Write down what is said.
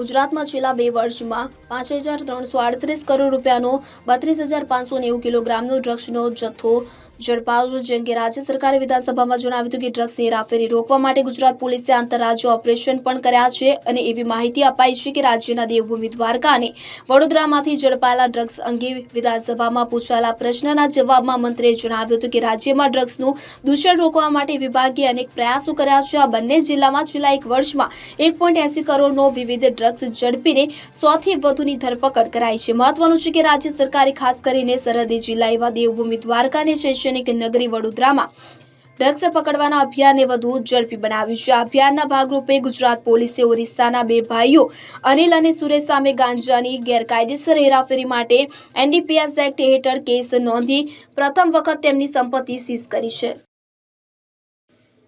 ગુજરાતમાં છેલ્લા બે વર્ષમાં પાંચ હજાર ત્રણસો આડત્રીસ કરોડ રૂપિયાનો બત્રીસ હજાર પાંચસો નેવું કિલોગ્રામનો ડ્રગ્સનો જથ્થો ઝડપાયો જેમ કે રાજ્ય સરકારે વિધાનસભામાં જણાવ્યું હતું કે ડ્રગ્સ હેરાફેરી રોકવા માટે ગુજરાત પોલીસે આંતરરાજ્ય ઓપરેશન પણ કર્યા છે અને એવી માહિતી અપાઈ છે કે રાજ્યના દેવભૂમિ દ્વારકા અને વડોદરામાંથી ઝડપાયેલા ડ્રગ્સ અંગે વિધાનસભામાં પૂછાયેલા પ્રશ્નના જવાબમાં મંત્રીએ જણાવ્યું હતું કે રાજ્યમાં ડ્રગ્સનું દૂષણ રોકવા માટે વિભાગે અનેક પ્રયાસો કર્યા છે. આ બંને જિલ્લામાં છેલ્લા એક વર્ષમાં એક પોઈન્ટ એસી કરોડનો વિવિધ ડ્રગ્સ ઝડપીને સોથી વધુની ધરપકડ કરાઈ છે. મહત્વનું છે કે રાજ્ય સરકારે ખાસ કરીને સરહદી જિલ્લા એવા દેવભૂમિ દ્વારકા અને શૈક્ષણિક નગરી વડોદરામાં ડ્રગ્સ પકડવાના અભિયાનને વધુ ઝડપી બનાવ્યું છે. અભિયાનના ભાગરૂપે ગુજરાત પોલીસે ઓરિસ્સાના બે ભાઈઓ, અનિલ અને સુરેશ સામે ગાંજાની ગેરકાયદેસર હેરાફેરી માટે એનડીપીએસ એક્ટ હેઠળ કેસ નોંધી પ્રથમ વખત તેમની સંપત્તિ સીઝ કરી છે.